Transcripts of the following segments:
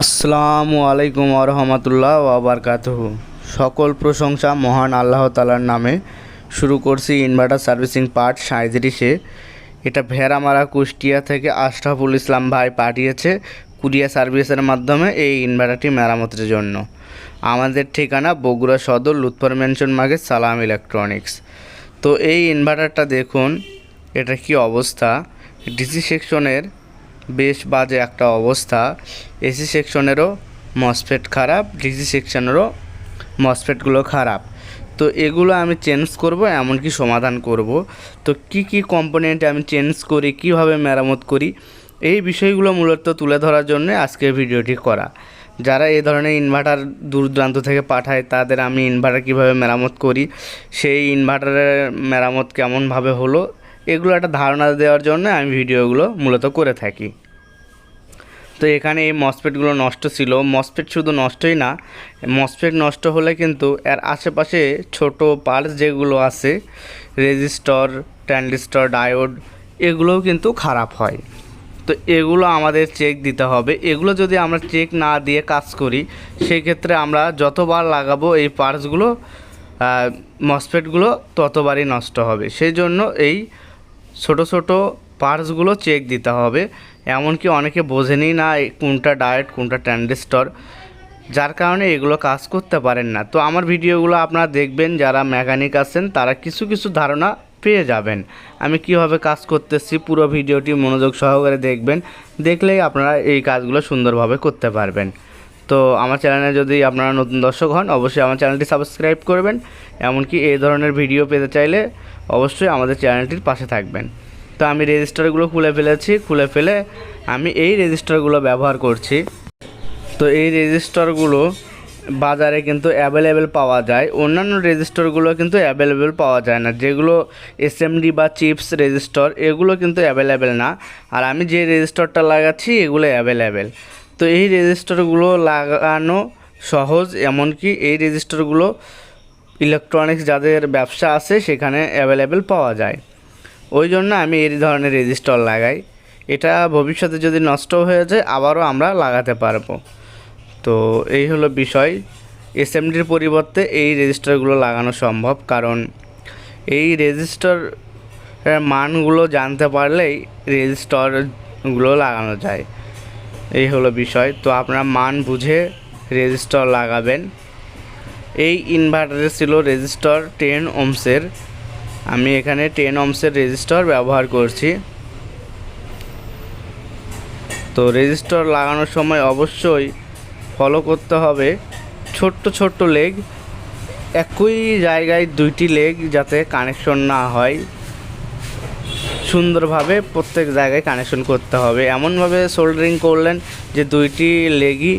আসসালামু আলাইকুম আরহামতুল্লাহ ওবরকাতহু সকল প্রশংসা মহান আল্লাহ তালার নামে শুরু করছি ইনভার্টার সার্ভিসিং পার্ট সাঁত্রিশে এটা ভেড়ামারা কুষ্টিয়া থেকে আশরাফুল ইসলাম ভাই পাঠিয়েছে কুরিয়া সার্ভিসের মাধ্যমে এই ইনভার্টারটি মেরামতের জন্য। আমাদের ঠিকানা Bogura Sadar, Lutfar mansion market Salam electronics. তো এই ইনভার্টারটা দেখুন, এটা কি অবস্থা? ডিসি সেকশনের বেশ বাজে একটা অবস্থা। এসি সেকশনেরও মসফেট খারাপ, ডিসি সেকশনেরও মসফেটগুলো খারাপ। তো এগুলো আমি চেঞ্জ করব, এমনকি সমাধান করব। তো কি কি কম্পোনেন্ট আমি চেঞ্জ করি, কীভাবে মেরামত করি, এই বিষয়গুলো মূলত তুলে ধরার জন্য আজকের ভিডিওটি করা। যারা এই ধরনের ইনভার্টার দূর দূরান্ত থেকে পাঠায়, তাদের আমি ইনভার্টার কীভাবে মেরামত করি, সেই ইনভার্টারের মেরামত কেমনভাবে হলো এগুলো একটা ধারণা দেওয়ার জন্য আমি ভিডিওগুলো মূলত করে থাকি। তো এখানে এই মসপেটগুলো নষ্ট ছিল। মসপেট শুধু নষ্টই না মসপেট নষ্ট হলে কিন্তু এর আশেপাশে ছোট পার্টস যেগুলো আছে রেজিস্টর ট্যান্ডিস্টর ডায়োড এগুলোও কিন্তু খারাপ হয়। তো এগুলো আমাদের চেক দিতে হবে। এগুলো যদি আমরা চেক না দিয়ে কাজ করি সেই ক্ষেত্রে আমরা যতবার লাগাবো এই পার্টসগুলো মসপেটগুলো ততবারই নষ্ট হবে। সেই জন্য এই ছোট ছোট পার্টসগুলো চেক দিতে হবে। এমনকি অনেকে বোঝেনি না কোনটা ডায়েট কোনটা ট্যান্ডিস্টর। যার কারণে এগুলো কাজ করতে পারেন না। তো আমার ভিডিওগুলো আপনারা দেখবেন, যারা মেকানিক আছেন, তারা কিছু কিছু ধারণা পেয়ে যাবেন। আমি কীভাবে কাজ করতেছি, পুরো ভিডিওটি মনোযোগ সহকারে দেখবেন। দেখলেই আপনারা এই কাজগুলো সুন্দরভাবে করতে পারবেন। তো আমার চ্যানেলে যদি আপনারা নতুন দর্শক হন, অবশ্যই আমার চ্যানেলটি সাবস্ক্রাইব করবেন। এমনকি এই ধরনের ভিডিও পেতে চাইলে অবশ্যই আমাদের চ্যানেলটির পাশে থাকবেন। তো আমি রেজিস্টারগুলো খুলে ফেলেছি, খুলে ফেলে আমি এই রেজিস্টারগুলো ব্যবহার করছি। তো এই রেজিস্টারগুলো বাজারে কিন্তু অ্যাভেলেবেল পাওয়া যায়। অন্যান্য রেজিস্টারগুলো কিন্তু অ্যাভেলেবেল পাওয়া যায় না। যেগুলো এসএমডি বা চিপস রেজিস্টার, এগুলো কিন্তু অ্যাভেলেবেল না। আর আমি যে রেজিস্টারটা লাগাচ্ছি, এগুলো অ্যাভেলেবেল। তো এই রেজিস্টারগুলো লাগানো সহজ, এমনকি এই রেজিস্টারগুলো ইলেকট্রনিক্স যাদের ব্যবসা আছে সেখানে অ্যাভেলেবেল পাওয়া যায়। ওই জন্য আমি এই ধরনের রেজিস্টর লাগাই। এটা ভবিষ্যতে যদি নষ্ট হয়ে যায়, আবারও আমরা লাগাতে পারব। তো এই হলো বিষয়। এসএমডির পরিবর্তে এই রেজিস্টারগুলো লাগানো সম্ভব, কারণ এই রেজিস্টার মানগুলো জানতে পারলেই রেজিস্টারগুলো লাগানো যায়। এই হলো বিষয়। তো আপনারা মান বুঝে রেজিস্টার লাগাবেন। এই ইনভার্টারে ছিল রেজিস্টার টেন ওমসের আমি এখানে টেন ওমসের রেজিস্টার ব্যবহার করছি। তো রেজিস্টার লাগানোর সময় অবশ্যই ফলো করতে হবে। ছোট্ট ছোট্ট লেগ একই জায়গায় দুইটি লেগ যাতে কানেকশন না হয়। সুন্দরভাবে প্রত্যেক জায়গায় কানেকশন করতে হবে। এমনভাবে সোল্ডারিং করলেন যে দুইটি লেগই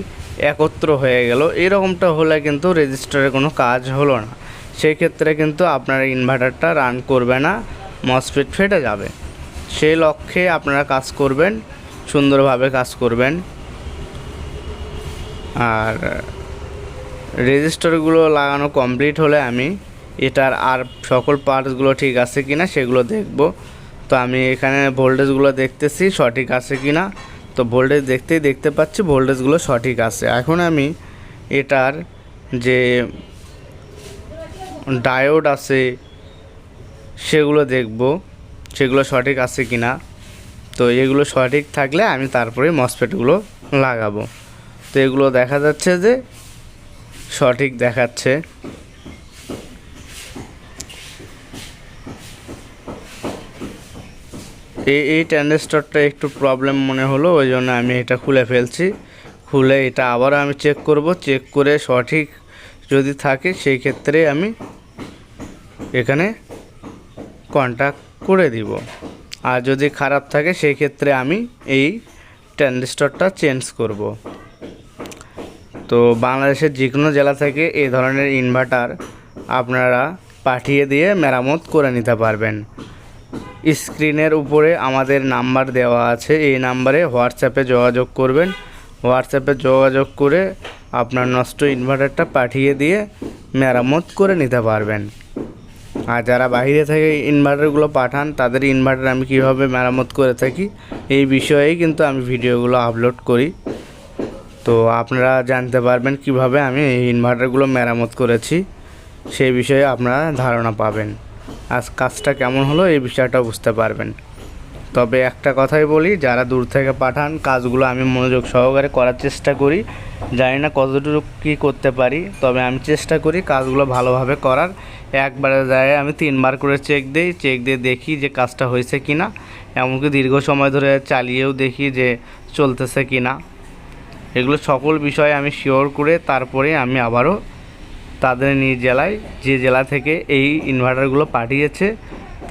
একত্র হয়ে গেল। এরকমটা হলে কিন্তু রেজিস্টারের কোনো কাজ হলো না। সেই ক্ষেত্রে কিন্তু আপনার ইনভার্টারটা রান করবে না মসফেট ফেটে যাবে। সেই লক্ষ্যে আপনারা কাজ করবেন, সুন্দরভাবে কাজ করবেন। আর রেজিস্টারগুলো লাগানো কমপ্লিট হলে আমি এটার আর সকল পার্টসগুলো ঠিক আছে কি না সেগুলো দেখব। তো আমি এখানে ভোল্টেজগুলো দেখতেছি, সঠিক আছে কি না তো ভোল্টেজ দেখতেই দেখতে পাচ্ছি ভোল্টেজগুলো সঠিক আছে। এখন আমি এটার যে ডায়োড আছে, সেগুলো দেখব, সেগুলো সঠিক আছে কি না তো এগুলো সঠিক থাকলে আমি তারপরে মসফেটগুলো লাগাবো। তো এগুলো দেখা যাচ্ছে যে সঠিক দেখাচ্ছে। এই এই ট্যান্ডেস্টরটা একটু প্রবলেম মনে হলো, ওই জন্য আমি এটা খুলে ফেলছি। খুলে এটা আবার আমি চেক করব চেক করে সঠিক যদি থাকে, সেই ক্ষেত্রে আমি এখানে কন্ট্যাক্ট করে দিব। আর যদি খারাপ থাকে, সেই ক্ষেত্রে আমি এই ট্যান্ডেস্টরটা চেঞ্জ করব। তো বাংলাদেশের যে কোনো জেলা থেকে এই ধরনের ইনভার্টার আপনারা পাঠিয়ে দিয়ে মেরামত করে নিতে পারবেন। স্ক্রিনের উপরে আমাদের নাম্বার দেওয়া আছে। এই নাম্বারে হোয়াটসঅ্যাপে যোগাযোগ করবেন। হোয়াটসঅ্যাপে যোগাযোগ করে আপনার নষ্ট ইনভার্টারটা পাঠিয়ে দিয়ে মেরামত করে নিতে পারবেন। আর যারা বাইরে থেকে ইনভার্টারগুলো পাঠান, তাদের ইনভার্টার আমি কীভাবে মেরামত করে থাকি, এই বিষয়েই কিন্তু আমি ভিডিওগুলো আপলোড করি। তো আপনারা জানতে পারবেন কীভাবে আমি এই ইনভার্টারগুলো মেরামত করেছি, সেই বিষয়ে আপনারা ধারণা পাবেন। আজ কাজটা কেমন হলো এই বিষয়টা বুঝতে পারবেন। তবে একটা কথাই বলি, যারা দূর থেকে পাঠান, কাজগুলো আমি মনোযোগ সহকারে করার চেষ্টা করি। জানি না কতটুকু কী করতে পারি, তবে আমি চেষ্টা করি কাজগুলো ভালোভাবে করার। একবারে যায় আমি তিনবার করে চেক দিই চেক দিয়ে দেখি যে কাজটা হয়েছে কি না এমনকি দীর্ঘ সময় ধরে চালিয়েও দেখি যে চলতেছে কি না এগুলো সকল বিষয়ে আমি শিওর করে তারপরে আমি আবারও তাদের নিজ জেলায়, যে জেলা থেকে এই ইনভার্টারগুলো পাঠিয়েছে,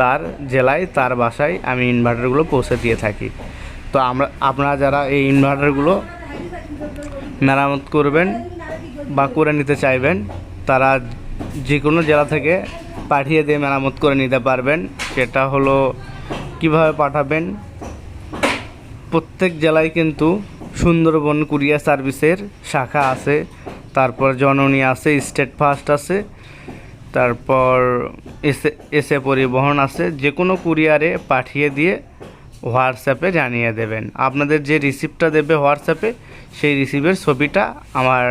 তার জেলায়, তার বাসায় আমি ইনভার্টারগুলো পৌঁছে দিয়ে থাকি। তো আমরা, আপনারা যারা এই ইনভার্টারগুলো মেরামত করবেন বা করে নিতে চাইবেন, তারা যে কোনো জেলা থেকে পাঠিয়ে দিয়ে মেরামত করে নিতে পারবেন। সেটা হলো, কীভাবে পাঠাবেন? প্রত্যেক জেলায় কিন্তু সুন্দরবন কুরিয়ার সার্ভিসের শাখা আছে। তারপর জননী আছে স্টেট ফার্স্ট আছে, তারপর এসে এসে পরিবহন আছে যে কোনো কুরিয়ারে পাঠিয়ে দিয়ে হোয়াটসঅ্যাপে জানিয়ে দেবেন। আপনাদের যে রিসিপ্টটা দেবে হোয়াটসঅ্যাপে সেই রিসিভের ছবিটা আমার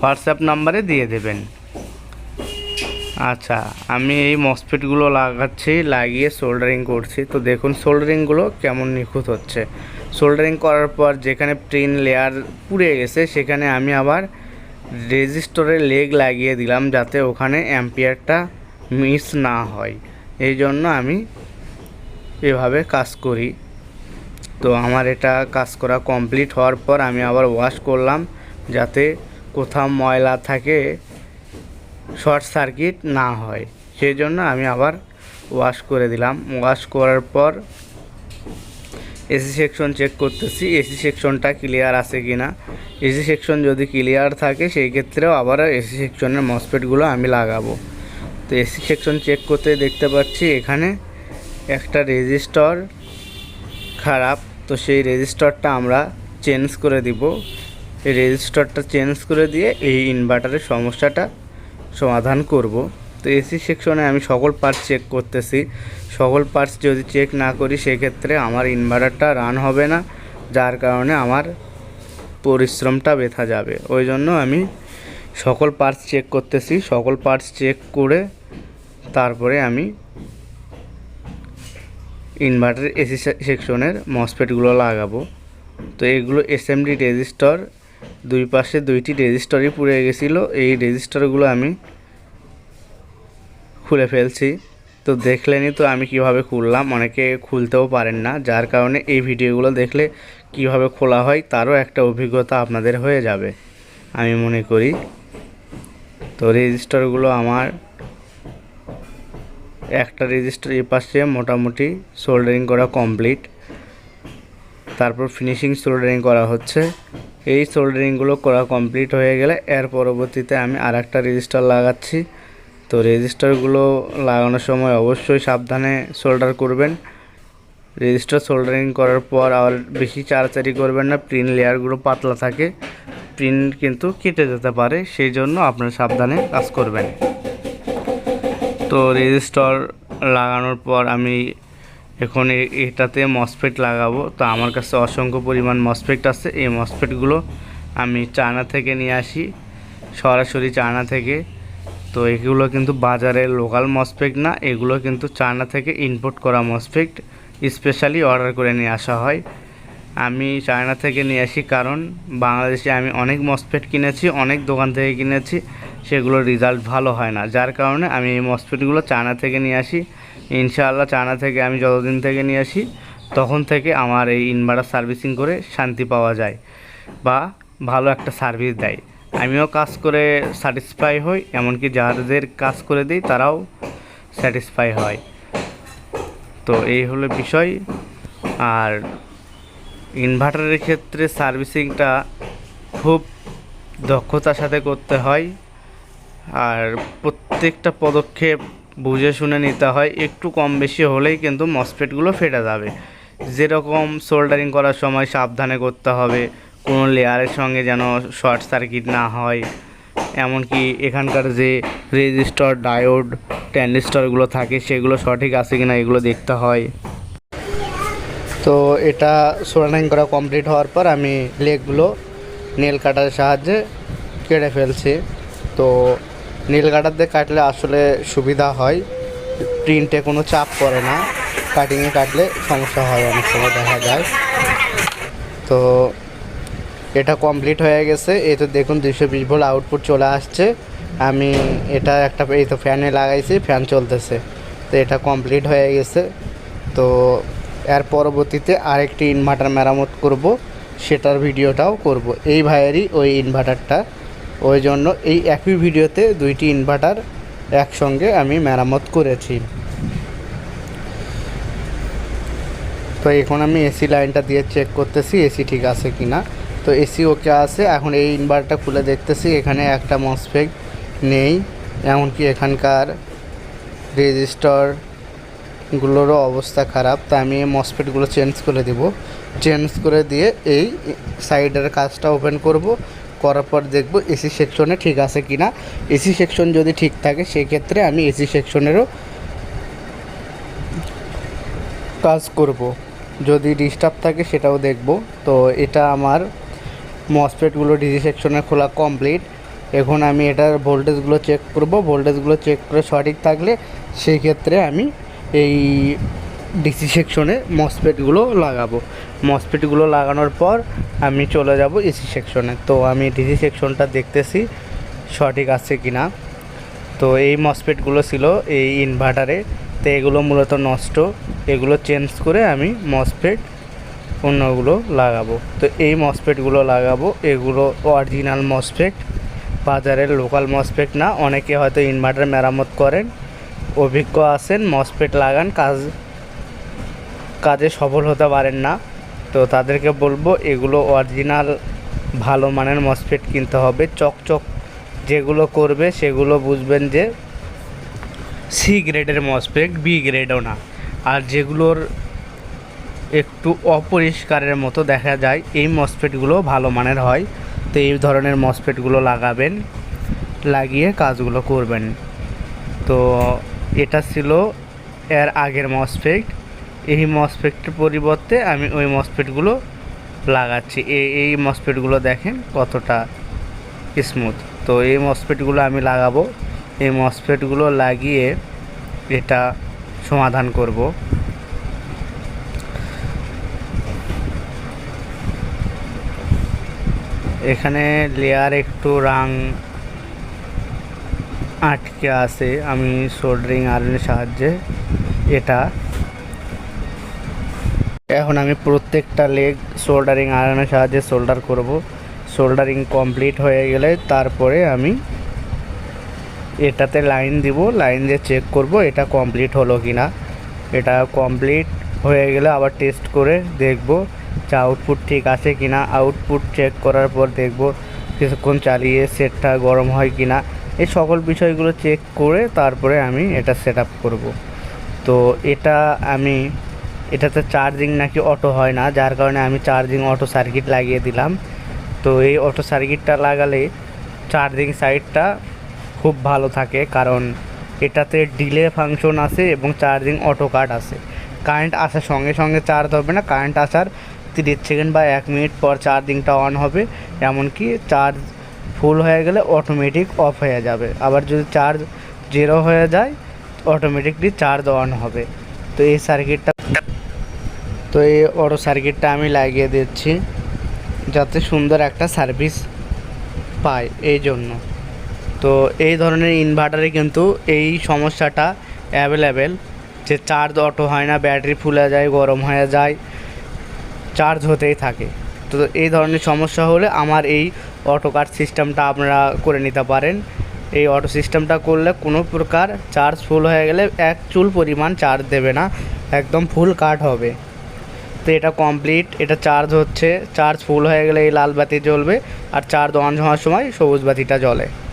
হোয়াটসঅ্যাপ নাম্বারে দিয়ে দেবেন। আচ্ছা আমি এই মসফিটগুলো লাগাচ্ছি, লাগিয়ে সোল্ডারিং করছি। তো দেখুন সোল্ডারিংগুলো কেমন নিখুঁত হচ্ছে। সোল্ডারিং করার পর যেখানে প্রিন লেয়ার পুড়ে গেছে, সেখানে আমি আবার রেজিস্টরের লেগ লাগিয়ে দিলাম যাতে ওখানে অ্যাম্পিয়ারটা মিস না হয়। এই জন্য আমি এভাবে কাজ করি। তো আমার এটা কাজ করা কমপ্লিট হওয়ার পর আমি আবার ওয়াশ করলাম যাতে কোথাও ময়লা থাকে, শর্ট সার্কিট না হয়। সেই জন্য আমি আবার ওয়াশ করে দিলাম। ওয়াশ করার পর এসি সেকশন চেক করতেছি। এসি সেকশনটা ক্লিয়ার আছে কি না এসি সেকশন যদি ক্লিয়ার থাকে, সেই ক্ষেত্রেও আবার এসি সেকশনের মসপেটগুলো আমি লাগাবো। তো এসি সেকশন চেক করতে দেখতে পাচ্ছি, এখানে একটা রেজিস্টর খারাপ, তো সেই রেজিস্টরটা আমরা চেঞ্জ করে দিব। এই রেজিস্টরটা চেঞ্জ করে দিয়ে এই ইনভার্টারের সমস্যাটা সমাধান করব। তো এসি সেকশনে আমি সকল পার্টস চেক করতেছি। সকল পার্টস যদি চেক না করি, সেক্ষেত্রে আমার ইনভার্টারটা রান হবে না, যার কারণে আমার পরিশ্রমটা বেথা যাবে। ওই জন্য আমি সকল পার্টস চেক করতেছি। সকল পার্টস চেক করে তারপরে আমি ইনভার্টার এসি সেকশনের মসফেটগুলো লাগাবো। তো এগুলো এসএমডি রেজিস্টার দুই পাশে দুইটি রেজিস্টারই পুড়ে গেছিল। এই রেজিস্টারগুলো আমি খুলে ফেলছি। তো দেখলেনি তো আমি কীভাবে খুললাম। অনেকে খুলতেও পারেন না। যার কারণে এই ভিডিওগুলো দেখলে কীভাবে খোলা হয় তারও একটা অভিজ্ঞতা আপনাদের হয়ে যাবে, আমি মনে করি। তো রেজিস্টারগুলো আমার, একটা রেজিস্টার এ পাশে মোটামুটি সোল্ডারিং করা কমপ্লিট তারপর ফিনিশিং সোল্ডারিং করা হচ্ছে। এই সোল্ডারিংগুলো করা কমপ্লিট হয়ে গেলে এর পরবর্তীতে আমি আর একটা রেজিস্টার লাগাচ্ছি। তো রেজিস্টারগুলো লাগানোর সময় অবশ্যই সাবধানে সোল্ডার করবেন। রেজিস্টার সোল্ডারিং করার পর আর বেশি চাড়াচাড়ি করবেন না প্রিন্ট লেয়ারগুলো পাতলা থাকে প্রিন্ট কিন্তু কেটে যেতে পারে, সেই জন্য আপনারা সাবধানে কাজ করবেন। তো রেজিস্টার লাগানোর পর আমি এখন এটাতে মসফেট লাগাবো। তো আমার কাছে অসংখ্য পরিমাণ মসফেট আছে, এই মসফেটগুলো আমি চায়না থেকে নিয়ে আসি, সরাসরি চায়না থেকে। তো এগুলো কিন্তু বাজারে লোকাল মসফেট না, এগুলো কিন্তু চায়না থেকে ইম্পোর্ট করা মসফেট স্পেশালি অর্ডার করে নিয়ে আসা হয়। আমি চায়না থেকে নিয়ে আসি কারণ বাংলাদেশে আমি অনেক মসফেট কিনেছি, অনেক দোকান থেকে কিনেছি, সেগুলোর রেজাল্ট ভালো হয় না। যার কারণে আমি এই মসফেটগুলো চায়না থেকে নিয়ে আসি। ইনশাআল্লাহ চায়না থেকে আমি যতদিন থেকে নিয়ে আসি, তখন থেকে আমার এই ইনভার্টার সার্ভিসিং করে শান্তি পাওয়া যায় বা ভালো একটা সার্ভিস দেয়। আমিও কাজ করে স্যাটিসফাই হই, এমনকি যাদের কাজ করে দিই, তারাও স্যাটিসফাই হয়। তো এই হলো বিষয়। আর ইনভার্টারের ক্ষেত্রে সার্ভিসিংটা খুব দক্ষতার সাথে করতে হয়। আর প্রত্যেকটা পদক্ষেপ বুঝে শুনে নিতে হয়। একটু কম বেশি হলেই কিন্তু মসফেটগুলো ফেটে যাবে। যেরকম সোল্ডারিং করার সময় সাবধানে করতে হবে। কোনো লেয়ারের সঙ্গে যেন শর্ট সার্কিট না হয়। এমনকি এখানকার যে রেজিস্টার, ডায়োড ট্যানজিস্টরগুলো থাকে, সেগুলো সঠিক আছে কি না এগুলো দেখতে হয়। তো এটা সোল্ডারিং করা কমপ্লিট হওয়ার পর আমি লেগগুলো নেল কাটারের সাহায্যে কেটে ফেলছি। তো নীল কাটার দিয়ে কাটলে আসলে সুবিধা হয়, প্রিন্টে কোনো চাপ পড়ে না, কাটিংয়ে কাটলে সমস্যা হয়, অনেক সময় দেখা যায়। তো এটা কমপ্লিট হয়ে গেছে। এই তো দেখুন দুশো বিশ ভোল্ট আউটপুট চলে আসছে। আমি এটা একটা, এই তো ফ্যানে লাগাইছি ফ্যান চলতেছে। তো এটা কমপ্লিট হয়ে গেছে। তো এর পরবর্তীতে আরেকটি ইনভার্টার মেরামত করব, সেটার ভিডিওটাও করব। এই ভাইয়েরই ওই ইনভার্টারটা ওই জন্য এই একই ভিডিওতে দুইটি ইনভার্টার একসঙ্গে আমি মেরামত করেছি। তো এখন আমি এসি লাইনটা দিয়ে চেক করতেছি এসি ঠিক আছে কি না তো এসি ওকে আছে, এখন এই ইনভার্টারটা খুলে দেখতেছি, এখানে একটা মসফেট নেই, এমনকি এখানকার রেজিস্টারগুলোরও অবস্থা খারাপ, তো আমি এই মসফেটগুলো চেঞ্জ করে দেব। চেঞ্জ করে দিয়ে এই সাইডের কাজটা ওপেন করব, করার পর দেখব এসি সেকশনে ঠিক আছে কি না এসি সেকশন যদি ঠিক থাকে, সেক্ষেত্রে আমি এসি সেকশনেরও কাজ করব। যদি ডিস্টার্ব থাকে, সেটাও দেখব। তো এটা আমার মসফেটগুলো ডিজি সেকশনে খোলা কমপ্লিট এখন আমি এটার ভোল্টেজগুলো চেক করব। ভোল্টেজগুলো চেক করে সঠিক থাকলে সেই ক্ষেত্রে আমি এই ডিসি সেকশনে মসফেটগুলো লাগাবো। মসফেটগুলো লাগানোর পর আমি চলে যাব এসি সেকশনে তো আমি ডিসি সেকশনটা দেখতেছি, সঠিক আছে কি না তো এই মসফেটগুলো ছিল এই ইনভার্টারে তো এগুলো মূলত নষ্ট। এগুলো চেঞ্জ করে আমি মসফেট অন্যগুলো লাগাবো। তো এই মসফেটগুলো লাগাবো। এগুলো অরিজিনাল মসফেট বাজারের লোকাল মসফেট না, অনেকে হয়তো ইনভার্টার মেরামত করেন, অভিজ্ঞ আছেন মসফেট লাগান, কাজ, কাজে সফল হতে পারেন না। তো তাদেরকে বলব, এগুলো অরিজিনাল ভালো মানের মসফেট কিনতে হবে। চকচক যেগুলো করবে, সেগুলো বুঝবেন যে সি গ্রেডের মসফেট বি গ্রেডও না। আর যেগুলোর একটু অপরিষ্কারের মতো দেখা যায়। এই মসফেটগুলো ভালো মানের হয়। তো এই ধরনের মসফেটগুলো লাগাবেন, লাগিয়ে কাজগুলো করবেন। তো এটা ছিল এর আগের মসফেট। এই মসফেটের পরিবর্তে আমি ওই মসফেটগুলো লাগাচ্ছি। এই এই মসফেটগুলো দেখেন কতটা স্মুথ তো এই মসফেটগুলো আমি লাগাবো। এই মসফেটগুলো লাগিয়ে এটা সমাধান করব। এখানে লেয়ার একটু রাং আটকে আছে। আমি সোল্ডারিং আয়রনের সাহায্যে এটা এখন আমি প্রত্যেকটা লেগ সোল্ডারিং আয়রনের সাহায্যে সোল্ডার করব। সোল্ডারিং কমপ্লিট হয়ে গেলে তারপরে আমি এটাতে লাইন দিব। লাইন দিয়ে চেক করব এটা কমপ্লিট হলো কি না এটা কমপ্লিট হয়ে গেলে আবার টেস্ট করে দেখব যে আউটপুট ঠিক আছে কি না আউটপুট চেক করার পর দেখব কিছুক্ষণ চালিয়ে সেটটা গরম হয় কি না এই সকল বিষয়গুলো চেক করে তারপরে আমি এটা সেট আপ করব। তো এটা আমি, এটাতে চার্জিং নাকি অটো হয় না, যার কারণে আমি চার্জিং অটো সার্কিট লাগিয়ে দিলাম। তো এই অটো সার্কিটটা লাগালে চার্জিং সাইডটা খুব ভালো থাকে, কারণ এটাতে ডিলে ফাংশন আছে এবং চার্জিং অটো কাট আছে। কারেন্ট আসার সঙ্গে সঙ্গে চার্জ হবে না কারেন্ট আসার তিরিশ সেকেন্ড বা এক মিনিট পর চার্জিংটা অন হবে, এমনকি চার্জ ফুল হয়ে গেলে অটোমেটিক অফ হয়ে যাবে। আবার যদি চার্জ জিরো হয়ে যায় অটোমেটিকলি চার্জ অন হবে। তো এই সার্কিটটা তো এই অটো সার্কিটটা আমি লাগিয়ে দিচ্ছি, যাতে সুন্দর একটা সার্ভিস পায় এই জন্য। তো এই ধরনের ইনভার্টারে কিন্তু এই সমস্যাটা অ্যাভেলেবেল যে চার্জ অটো হয় না ব্যাটারি ফুলে যায়, গরম হয়ে যায় চার্জ হতেই থাকে। তো এই ধরনের সমস্যা হলে আমার এই অটো কাট সিস্টেমটা আপনারা করে নিতে পারেন। এই অটো সিস্টেমটা করলে কোনো প্রকার চার্জ ফুল হয়ে গেলে এক চুল পরিমাণ চার্জ দেবে না, একদম ফুল কাট হবে। তো এটা কমপ্লিট এটা চার্জ হচ্ছে চার্জ ফুল হয়ে গেলে এই লাল বাতি জ্বলবে আর চার্জ অন হওয়ার সময় সবুজ বাতিটা জ্বলে।